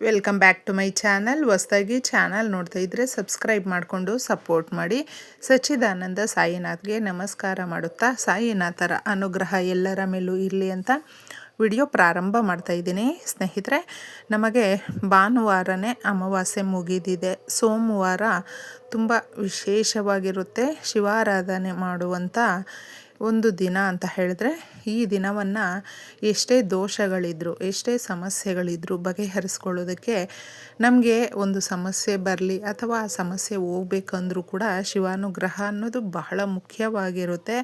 Welcome back to my channel ಹೊಸ್ದಾಗಿ channel ನೋಡ್ತಾ ಇದ್ದರೆ ಸಬ್ಸ್ಕ್ರೈಬ್ ಮಾಡಿಕೊಂಡು ಸಪೋರ್ಟ್ ಮಾಡಿ. ಸಚ್ಚಿದಾನಂದ ಸಾಯಿನಾಥ್ಗೆ ನಮಸ್ಕಾರ ಮಾಡುತ್ತಾ, ಸಾಯಿನಾಥರ ಅನುಗ್ರಹ ಎಲ್ಲರ ಮೇಲೂ ಇರಲಿ ಅಂತ ವಿಡಿಯೋ ಪ್ರಾರಂಭ ಮಾಡ್ತಾ ಇದ್ದೀನಿ. ಸ್ನೇಹಿತರೆ, ನಮಗೆ ಭಾನುವಾರನೇ ಅಮಾವಾಸ್ಯೆ ಮುಗಿದಿದೆ. ಸೋಮವಾರ ತುಂಬ ವಿಶೇಷವಾಗಿರುತ್ತೆ. ಶಿವಾರಾಧನೆ ಮಾಡುವಂಥ ಒಂದು ದಿನ ಅಂತ ಹೇಳಿದ್ರೆ ಈ ದಿನವನ್ನು ಎಷ್ಟೇ ದೋಷಗಳಿದ್ರು, ಎಷ್ಟೇ ಸಮಸ್ಯೆಗಳಿದ್ರು ಬಗೆಹರಿಸ್ಕೊಳ್ಳೋದಕ್ಕೆ ನಮಗೆ ಒಂದು ಸಮಸ್ಯೆ ಬರಲಿ ಅಥವಾ ಆ ಸಮಸ್ಯೆ ಹೋಗ್ಬೇಕಂದ್ರೂ ಕೂಡ ಶಿವಾನುಗ್ರಹ ಅನ್ನೋದು ಬಹಳ ಮುಖ್ಯವಾಗಿರುತ್ತೆ.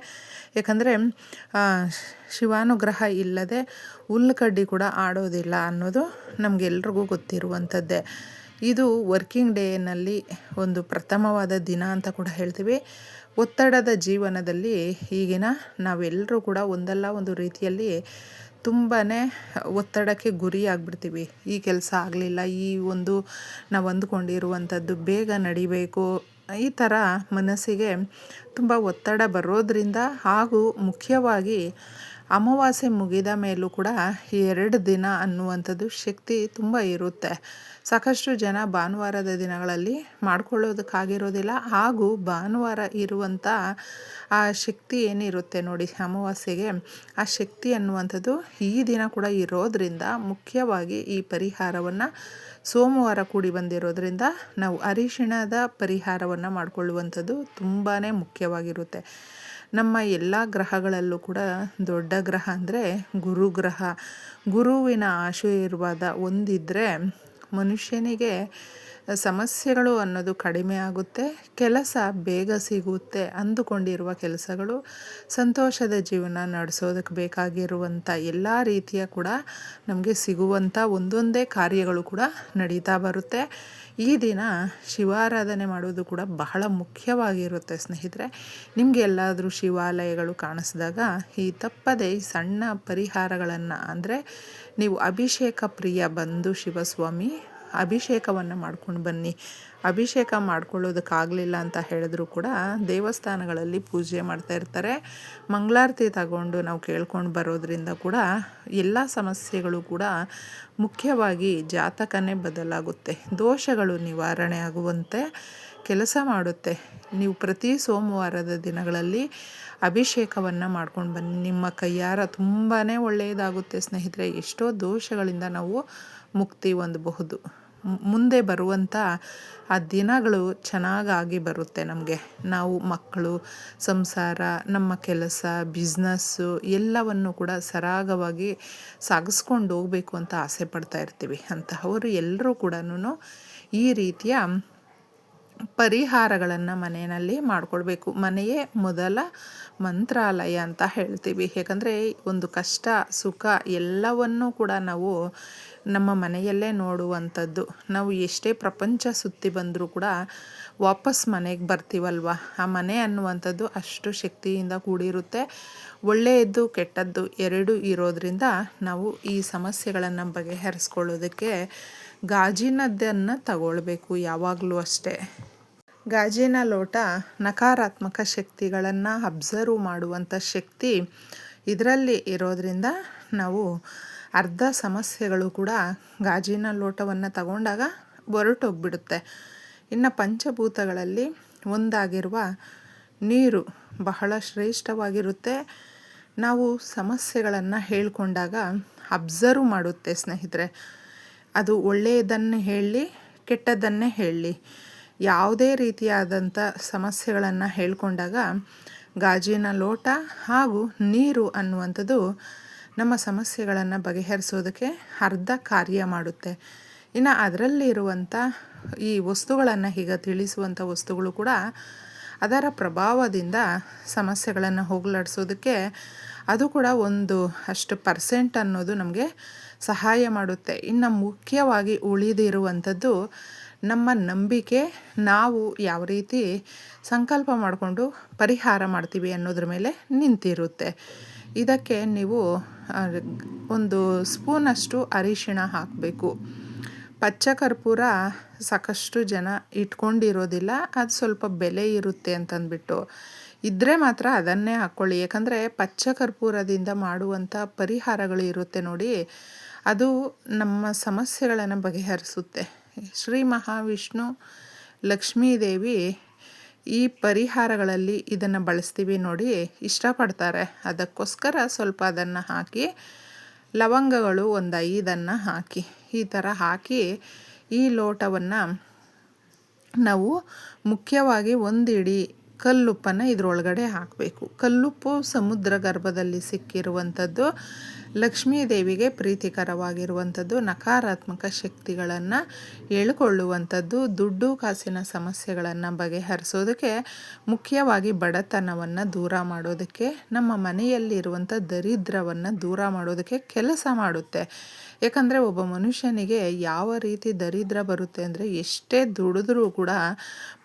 ಯಾಕಂದರೆ ಶಿವಾನುಗ್ರಹ ಇಲ್ಲದೆ ಹುಲ್ಲುಕಡ್ಡಿ ಕೂಡ ಆಡೋದಿಲ್ಲ ಅನ್ನೋದು ನಮಗೆಲ್ರಿಗೂ ಗೊತ್ತಿರುವಂಥದ್ದೇ. ಇದು ವರ್ಕಿಂಗ್ ಡೇನಲ್ಲಿ ಒಂದು ಪ್ರಥಮವಾದ ದಿನ ಅಂತ ಕೂಡ ಹೇಳ್ತೀವಿ. ಒತ್ತಡದ ಜೀವನದಲ್ಲಿ ಈಗಿನ ನಾವೆಲ್ಲರೂ ಕೂಡ ಒಂದಲ್ಲ ಒಂದು ರೀತಿಯಲ್ಲಿ ತುಂಬಾ ಒತ್ತಡಕ್ಕೆ ಗುರಿ ಆಗಿಬಿಡ್ತೀವಿ ಈ ಕೆಲಸ ಆಗಲಿಲ್ಲ, ಈ ಒಂದು ನಾವು ಅಂದ್ಕೊಂಡಿರುವಂಥದ್ದು ಬೇಗ ನಡಿಬೇಕು, ಈ ಥರ ಮನಸ್ಸಿಗೆ ತುಂಬ ಒತ್ತಡ ಬರೋದರಿಂದ ಹಾಗೂ ಮುಖ್ಯವಾಗಿ ಅಮಾವಾಸ್ಯೆ ಮುಗಿದ ಮೇಲೂ ಕೂಡ ಎರಡು ದಿನ ಅನ್ನುವಂಥದ್ದು ಶಕ್ತಿ ತುಂಬ ಇರುತ್ತೆ. ಸಾಕಷ್ಟು ಜನ ಭಾನುವಾರದ ದಿನಗಳಲ್ಲಿ ಮಾಡ್ಕೊಳ್ಳೋದಕ್ಕಾಗಿರೋದಿಲ್ಲ. ಹಾಗೂ ಭಾನುವಾರ ಇರುವಂಥ ಆ ಶಕ್ತಿ ಏನಿರುತ್ತೆ ನೋಡಿ ಅಮಾವಾಸ್ಯೆಗೆ? ಆ ಶಕ್ತಿ ಅನ್ನುವಂಥದ್ದು ಈ ದಿನ ಕೂಡ ಇರೋದರಿಂದ ಮುಖ್ಯವಾಗಿ ಈ ಪರಿಹಾರವನ್ನು ಸೋಮವಾರ ಕೂಡಿ ಬಂದಿರೋದರಿಂದ ನಾವು ಅರಿಶಿಣದ ಪರಿಹಾರವನ್ನು ಮಾಡಿಕೊಳ್ಳುವಂಥದ್ದು ತುಂಬಾ ಮುಖ್ಯವಾಗಿರುತ್ತೆ. ನಮ್ಮ ಎಲ್ಲ ಗ್ರಹಗಳಲ್ಲೂ ಕೂಡ ದೊಡ್ಡ ಗ್ರಹ ಅಂದರೆ ಗುರುಗ್ರಹ ಗುರುವಿನ ಆಶೀರ್ವಾದ ಒಂದಿದ್ದರೆ ಮನುಷ್ಯನಿಗೆ ಸಮಸ್ಯೆಗಳು ಅನ್ನೋದು ಕಡಿಮೆ ಆಗುತ್ತೆ, ಕೆಲಸ ಬೇಗ ಸಿಗುತ್ತೆ ಅಂದುಕೊಂಡಿರುವ ಕೆಲಸಗಳು ಸಂತೋಷದ ಜೀವನ ನಡೆಸೋದಕ್ಕೆ ಬೇಕಾಗಿರುವಂಥ ಎಲ್ಲ ರೀತಿಯ ಕೂಡ ನಮಗೆ ಸಿಗುವಂಥ ಒಂದೊಂದೇ ಕಾರ್ಯಗಳು ಕೂಡ ನಡೀತಾ ಬರುತ್ತೆ. ಈ ದಿನ ಶಿವಾರಾಧನೆ ಮಾಡೋದು ಕೂಡ ಬಹಳ ಮುಖ್ಯವಾಗಿರುತ್ತೆ ಸ್ನೇಹಿತರೆ. ನಿಮಗೆ ಎಲ್ಲಾದರೂ ಶಿವಾಲಯಗಳು ಕಾಣಿಸಿದಾಗ ಈ ತಪ್ಪದೆ ಈ ಸಣ್ಣ ಪರಿಹಾರಗಳನ್ನು, ಅಂದರೆ ನೀವು ಅಭಿಷೇಕ ಪ್ರಿಯ ಬಂದು ಶಿವಸ್ವಾಮಿ ಅಭಿಷೇಕವನ್ನು ಮಾಡ್ಕೊಂಡು ಬನ್ನಿ. ಅಭಿಷೇಕ ಮಾಡ್ಕೊಳ್ಳೋದಕ್ಕಾಗಲಿಲ್ಲ ಅಂತ ಹೇಳಿದ್ರು ಕೂಡ ದೇವಸ್ಥಾನಗಳಲ್ಲಿ ಪೂಜೆ ಮಾಡ್ತಾ ಇರ್ತಾರೆ. ಮಂಗಳಾರತಿ ತಗೊಂಡು ನಾವು ಕೇಳ್ಕೊಂಡು ಬರೋದ್ರಿಂದ ಕೂಡ ಎಲ್ಲ ಸಮಸ್ಯೆಗಳು ಕೂಡ ಮುಖ್ಯವಾಗಿ ಜಾತಕನೇ ಬದಲಾಗುತ್ತೆ. ದೋಷಗಳು ನಿವಾರಣೆ ಆಗುವಂತೆ ಕೆಲಸ ಮಾಡುತ್ತೆ. ನೀವು ಪ್ರತಿ ಸೋಮವಾರದ ದಿನಗಳಲ್ಲಿ ಅಭಿಷೇಕವನ್ನು ಮಾಡ್ಕೊಂಡು ಬನ್ನಿ. ನಿಮ್ಮ ಕೈಯಾರ ತುಂಬಾ ಒಳ್ಳೆಯದಾಗುತ್ತೆ ಸ್ನೇಹಿತರೆ. ಎಷ್ಟೋ ದೋಷಗಳಿಂದ ನಾವು ಮುಕ್ತಿ ಹೊಂದಬಹುದು. ಮುಂದೆ ಬರುವಂಥ ಆ ದಿನಗಳು ಚೆನ್ನಾಗಾಗಿ ಬರುತ್ತೆ ನಮಗೆ. ನಾವು ಮಕ್ಕಳು, ಸಂಸಾರ, ನಮ್ಮ ಕೆಲಸ ಬಿಸ್ನೆಸ್ಸು ಎಲ್ಲವನ್ನು ಕೂಡ ಸರಾಗವಾಗಿ ಸಾಗಿಸ್ಕೊಂಡು ಹೋಗಬೇಕು ಅಂತ ಆಸೆ ಪಡ್ತಾ ಇರ್ತೀವಿ. ಅಂತಹವರು ಎಲ್ಲರೂ ಕೂಡ ಈ ರೀತಿಯ ಪರಿಹಾರಗಳನ್ನು ಮನೆಯಲ್ಲಿ ಮಾಡಿಕೊಳ್ಬೇಕು ಮನೆಯೇ ಮೊದಲ ಮಂತ್ರಾಲಯ ಅಂತ ಹೇಳ್ತೀವಿ. ಯಾಕಂದರೆ ಒಂದು ಕಷ್ಟ, ಸುಖ ಎಲ್ಲವನ್ನೂ ಕೂಡ ನಾವು ನಮ್ಮ ಮನೆಯಲ್ಲೇ ನೋಡುವಂಥದ್ದು. ನಾವು ಎಷ್ಟೇ ಪ್ರಪಂಚ ಸುತ್ತಿ ಬಂದರೂ ಕೂಡ ವಾಪಸ್ ಮನೆಗೆ ಬರ್ತೀವಲ್ವ? ಆ ಮನೆ ಅನ್ನುವಂಥದ್ದು ಅಷ್ಟು ಶಕ್ತಿಯಿಂದ ಕೂಡಿರುತ್ತೆ. ಒಳ್ಳೆಯದ್ದು, ಕೆಟ್ಟದ್ದು ಎರಡೂ ಇರೋದರಿಂದ ನಾವು ಈ ಸಮಸ್ಯೆಗಳನ್ನು ಬಗೆಹರಿಸ್ಕೊಳ್ಳೋದಕ್ಕೆ ಗಾಜಿನದ್ದನ್ನು ತಗೊಳ್ಬೇಕು ಯಾವಾಗಲೂ ಅಷ್ಟೇ. ಗಾಜಿನ ಲೋಟ ನಕಾರಾತ್ಮಕ ಶಕ್ತಿಗಳನ್ನು ಅಬ್ಸರ್ವ್ ಮಾಡುವಂಥ ಶಕ್ತಿ ಇದರಲ್ಲಿ ಇರೋದರಿಂದ ನಾವು ಅರ್ಧ ಸಮಸ್ಯೆಗಳು ಕೂಡ ಗಾಜಿನ ಲೋಟವನ್ನು ತಗೊಂಡಾಗ ಹೊರಟೋಗ್ಬಿಡುತ್ತೆ. ಇನ್ನು ಪಂಚಭೂತಗಳಲ್ಲಿ ಒಂದಾಗಿರುವ ನೀರು ಬಹಳ ಶ್ರೇಷ್ಠವಾಗಿರುತ್ತೆ. ನಾವು ಸಮಸ್ಯೆಗಳನ್ನು ಹೇಳ್ಕೊಂಡಾಗ ಅಬ್ಸರ್ವ್ ಮಾಡುತ್ತೆ ಸ್ನೇಹಿತರೆ. ಅದು ಒಳ್ಳೆಯದನ್ನು ಹೇಳಿ ಕೆಟ್ಟದ್ದನ್ನೇ ಹೇಳಿ. ಯಾವುದೇ ರೀತಿಯಾದಂಥ ಸಮಸ್ಯೆಗಳನ್ನು ಹೇಳ್ಕೊಂಡಾಗ ಗಾಜಿನ ಲೋಟ ಹಾಗೂ ನೀರು ಅನ್ನುವಂಥದ್ದು ನಮ್ಮ ಸಮಸ್ಯೆಗಳನ್ನು ಬಗೆಹರಿಸೋದಕ್ಕೆ ಅರ್ಧ ಕಾರ್ಯ ಮಾಡುತ್ತೆ. ಇನ್ನು ಅದರಲ್ಲಿರುವಂಥ ಈ ವಸ್ತುಗಳನ್ನು ಈಗ ತಿಳಿಸುವಂಥ ವಸ್ತುಗಳು ಕೂಡ ಅದರ ಪ್ರಭಾವದಿಂದ ಸಮಸ್ಯೆಗಳನ್ನು ಹೋಗಲಾಡಿಸೋದಕ್ಕೆ ಅದು ಕೂಡ ಒಂದು ಅಷ್ಟು ಪರ್ಸೆಂಟ್ ಅನ್ನೋದು ನಮಗೆ ಸಹಾಯ ಮಾಡುತ್ತೆ. ಇನ್ನು ಮುಖ್ಯವಾಗಿ ಉಳಿದಿರುವಂಥದ್ದು ನಮ್ಮ ನಂಬಿಕೆ, ನಾವು ಯಾವ ರೀತಿ ಸಂಕಲ್ಪ ಮಾಡಿಕೊಂಡು ಪರಿಹಾರ ಮಾಡ್ತೀವಿ ಅನ್ನೋದ್ರ ಮೇಲೆ ನಿಂತಿರುತ್ತೆ. ಇದಕ್ಕೆ ನೀವು ಒಂದು ಸ್ಪೂನಷ್ಟು ಅರಿಶಿಣ ಹಾಕಬೇಕು. ಪಚ್ಚ ಕರ್ಪೂರ ಸಾಕಷ್ಟು ಜನ ಇಟ್ಕೊಂಡಿರೋದಿಲ್ಲ, ಅದು ಸ್ವಲ್ಪ ಬೆಲೆ ಇರುತ್ತೆ ಅಂತಂದ್ಬಿಟ್ಟು. ಇದ್ದರೆ ಮಾತ್ರ ಅದನ್ನೇ ಹಾಕ್ಕೊಳ್ಳಿ ಯಾಕಂದರೆ ಪಚ್ಚ ಕರ್ಪೂರದಿಂದ ಮಾಡುವಂಥ ಪರಿಹಾರಗಳು ಇರುತ್ತೆ ನೋಡಿ, ಅದು ನಮ್ಮ ಸಮಸ್ಯೆಗಳನ್ನು ಬಗೆಹರಿಸುತ್ತೆ. ಶ್ರೀ ಮಹಾವಿಷ್ಣು ಲಕ್ಷ್ಮೀದೇವಿ ಈ ಪರಿಹಾರಗಳಲ್ಲಿ ಇದನ್ನು ಬಳಸ್ತೀವಿ ನೋಡಿ ಇಷ್ಟಪಡ್ತಾರೆ. ಅದಕ್ಕೋಸ್ಕರ ಸ್ವಲ್ಪ ಅದನ್ನು ಹಾಕಿ, ಲವಂಗಗಳು ಒಂದು ಐದನ್ನು ಹಾಕಿ, ಈ ಥರ ಹಾಕಿ ಈ ಲೋಟವನ್ನು ನಾವು ಮುಖ್ಯವಾಗಿ ಒಂದು ಇಡೀ ಕಲ್ಲುಪ್ಪನ್ನು ಇದರೊಳಗಡೆ ಹಾಕಬೇಕು. ಕಲ್ಲುಪ್ಪು ಸಮುದ್ರ ಗರ್ಭದಲ್ಲಿ ಸಿಕ್ಕಿರುವಂಥದ್ದು ಲಕ್ಷ್ಮೀ ದೇವಿಗೆ ಪ್ರೀತಿಕರವಾಗಿರುವಂಥದ್ದು, ನಕಾರಾತ್ಮಕ ಶಕ್ತಿಗಳನ್ನು ಹೇಳ್ಕೊಳ್ಳುವಂಥದ್ದು, ದುಡ್ಡು ಕಾಸಿನ ಸಮಸ್ಯೆಗಳನ್ನು ಬಗೆಹರಿಸೋದಕ್ಕೆ ಮುಖ್ಯವಾಗಿ ಬಡತನವನ್ನು ದೂರ ಮಾಡೋದಕ್ಕೆ, ನಮ್ಮ ಮನೆಯಲ್ಲಿರುವಂಥ ದರಿದ್ರವನ್ನು ದೂರ ಮಾಡೋದಕ್ಕೆ ಕೆಲಸ ಮಾಡುತ್ತೆ. ಯಾಕಂದರೆ ಒಬ್ಬ ಮನುಷ್ಯನಿಗೆ ಯಾವ ರೀತಿ ದರಿದ್ರ ಬರುತ್ತೆ ಅಂದರೆ ಎಷ್ಟೇ ದುಡಿದ್ರೂ ಕೂಡ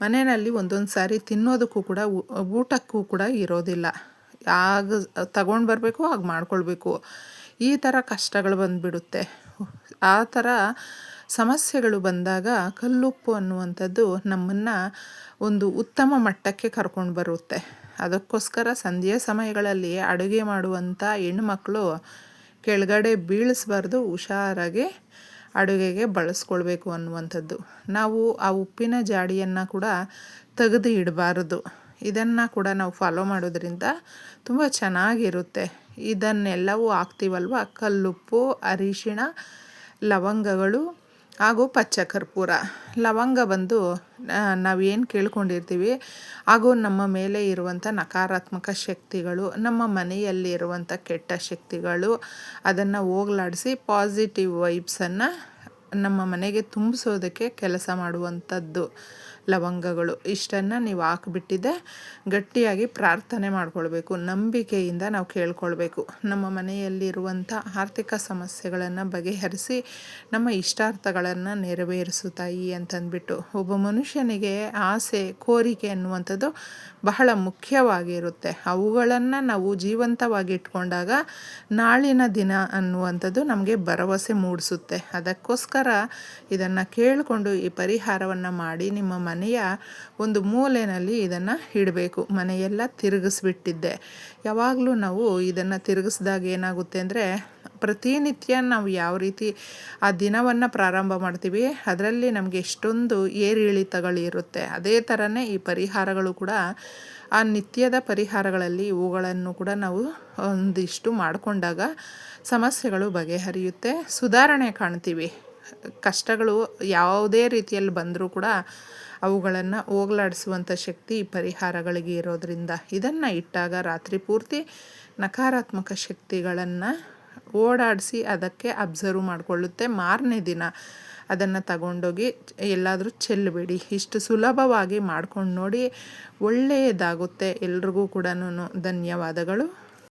ಮನೆಯಲ್ಲಿ ಒಂದೊಂದು ಸಾರಿ ತಿನ್ನೋದಕ್ಕೂ ಕೂಡ ಊಟಕ್ಕೂ ಕೂಡ ಇರೋದಿಲ್ಲ. ಆಗ ತಗೊಂಡು ಬರಬೇಕು, ಆಗ ಮಾಡ್ಕೊಳ್ಬೇಕು. ಈ ಥರ ಕಷ್ಟಗಳು ಬಂದುಬಿಡುತ್ತೆ. ಆ ಥರ ಸಮಸ್ಯೆಗಳು ಬಂದಾಗ ಕಲ್ಲುಪ್ಪು ಅನ್ನುವಂಥದ್ದು ನಮ್ಮನ್ನು ಒಂದು ಉತ್ತಮ ಮಟ್ಟಕ್ಕೆ ಕರ್ಕೊಂಡು ಬರುತ್ತೆ. ಅದಕ್ಕೋಸ್ಕರ ಸಂಧ್ಯೆ ಸಮಯಗಳಲ್ಲಿ ಅಡುಗೆ ಮಾಡುವಂಥ ಹೆಣ್ಮಕ್ಳು ಕೆಳಗಡೆ ಬೀಳಿಸ್ಬಾರ್ದು, ಹುಷಾರಾಗಿ ಅಡುಗೆಗೆ ಬಳಸ್ಕೊಳ್ಬೇಕು ಅನ್ನುವಂಥದ್ದು. ನಾವು ಆ ಉಪ್ಪಿನ ಜಾಡಿಯನ್ನು ಕೂಡ ತೆಗೆದು ಇಡಬಾರ್ದು. ಇದನ್ನು ಕೂಡ ನಾವು ಫಾಲೋ ಮಾಡೋದ್ರಿಂದ ತುಂಬ ಚೆನ್ನಾಗಿರುತ್ತೆ. ಇದನ್ನೆಲ್ಲವೂ ಹಾಕ್ತೀವಲ್ವ? ಕಲ್ಲುಪ್ಪು, ಅರಿಶಿಣ, ಲವಂಗಗಳು ಹಾಗೂ ಪಚ್ಚ ಕರ್ಪೂರ ಲವಂಗ ಬಂದು ನಾವೇನು ಕೇಳ್ಕೊಂಡಿರ್ತೀವಿ? ಹಾಗೂ ನಮ್ಮ ಮೇಲೆ ಇರುವಂಥ ನಕಾರಾತ್ಮಕ ಶಕ್ತಿಗಳು, ನಮ್ಮ ಮನೆಯಲ್ಲಿ ಇರುವಂಥ ಕೆಟ್ಟ ಶಕ್ತಿಗಳು, ಅದನ್ನು ಹೋಗ್ಲಾಡಿಸಿ ಪಾಸಿಟಿವ್ ವೈಬ್ಸನ್ನು ನಮ್ಮ ಮನೆಗೆ ತುಂಬಿಸೋದಕ್ಕೆ ಕೆಲಸ ಮಾಡುವಂಥದ್ದು. ಲವಂಗಗಳು ಇಷ್ಟನ್ನು ನೀವು ಹಾಕ್ಬಿಟ್ಟಿದ್ದೆ ಗಟ್ಟಿಯಾಗಿ ಪ್ರಾರ್ಥನೆ ಮಾಡ್ಕೊಳ್ಬೇಕು. ನಂಬಿಕೆಯಿಂದ ನಾವು ಕೇಳ್ಕೊಳ್ಬೇಕು. ನಮ್ಮ ಮನೆಯಲ್ಲಿರುವಂಥ ಆರ್ಥಿಕ ಸಮಸ್ಯೆಗಳನ್ನು ಬಗೆಹರಿಸಿ, ನಮ್ಮ ಇಷ್ಟಾರ್ಥಗಳನ್ನು ನೆರವೇರಿಸು ತಾಯಿ ಅಂತಂದ್ಬಿಟ್ಟು, ಒಬ್ಬ ಮನುಷ್ಯನಿಗೆ ಆಸೆ, ಕೋರಿಕೆ ಅನ್ನುವಂಥದ್ದು ಬಹಳ ಮುಖ್ಯವಾಗಿರುತ್ತೆ. ಅವುಗಳನ್ನು ನಾವು ಜೀವಂತವಾಗಿ ಇಟ್ಕೊಂಡಾಗ ನಾಳಿನ ದಿನ ಅನ್ನುವಂಥದ್ದು ನಮಗೆ ಭರವಸೆ ಮೂಡಿಸುತ್ತೆ. ಅದಕ್ಕೋಸ್ಕರ ಇದನ್ನು ಕೇಳಿಕೊಂಡು ಈ ಪರಿಹಾರವನ್ನು ಮಾಡಿ ನಿಮ್ಮ ಮನೆಯ ಒಂದು ಮೂಲೆಯಲ್ಲಿ ಇದನ್ನು ಇಡಬೇಕು. ಮನೆಯೆಲ್ಲ ತಿರುಗಿಸ್ಬಿಟ್ಟಿದ್ದೆ. ಯಾವಾಗಲೂ ನಾವು ಇದನ್ನು ತಿರುಗಿಸ್ದಾಗ ಏನಾಗುತ್ತೆ ಅಂದರೆ, ಪ್ರತಿನಿತ್ಯ ನಾವು ಯಾವ ರೀತಿ ಆ ದಿನವನ್ನು ಪ್ರಾರಂಭ ಮಾಡ್ತೀವಿ, ಅದರಲ್ಲಿ ನಮಗೆ ಎಷ್ಟೊಂದು ಏರಿಳಿತಗಳಿರುತ್ತೆ ಅದೇ ಥರನೇ ಈ ಪರಿಹಾರಗಳು ಕೂಡ, ಆ ನಿತ್ಯದ ಪರಿಹಾರಗಳಲ್ಲಿ ಇವುಗಳನ್ನು ಕೂಡ ನಾವು ಒಂದಿಷ್ಟು ಮಾಡಿಕೊಂಡಾಗ ಸಮಸ್ಯೆಗಳು ಬಗೆಹರಿಯುತ್ತೆ, ಸುಧಾರಣೆ ಕಾಣ್ತೀವಿ. ಕಷ್ಟಗಳು ಯಾವುದೇ ರೀತಿಯಲ್ಲಿ ಬಂದರೂ ಕೂಡ ಅವುಗಳನ್ನು ಹೋಗಲಾಡಿಸುವಂಥ ಶಕ್ತಿ ಪರಿಹಾರಗಳಿಗೆ ಇರೋದರಿಂದ. ಇದನ್ನು ಇಟ್ಟಾಗ ರಾತ್ರಿ ಪೂರ್ತಿ ನಕಾರಾತ್ಮಕ ಶಕ್ತಿಗಳನ್ನು ಓಡಾಡಿಸಿ ಅದಕ್ಕೆ ಅಬ್ಸರ್ವ್ ಮಾಡಿಕೊಳ್ಳುತ್ತೆ. ಮಾರನೇ ದಿನ ಅದನ್ನು ತಗೊಂಡೋಗಿ ಎಲ್ಲಾದರೂ ಚೆಲ್ಲಬೇಡಿ ಇಷ್ಟು ಸುಲಭವಾಗಿ ಮಾಡ್ಕೊಂಡು ನೋಡಿ ಒಳ್ಳೆಯದಾಗುತ್ತೆ ಎಲ್ರಿಗೂ ಕೂಡ ಧನ್ಯವಾದಗಳು.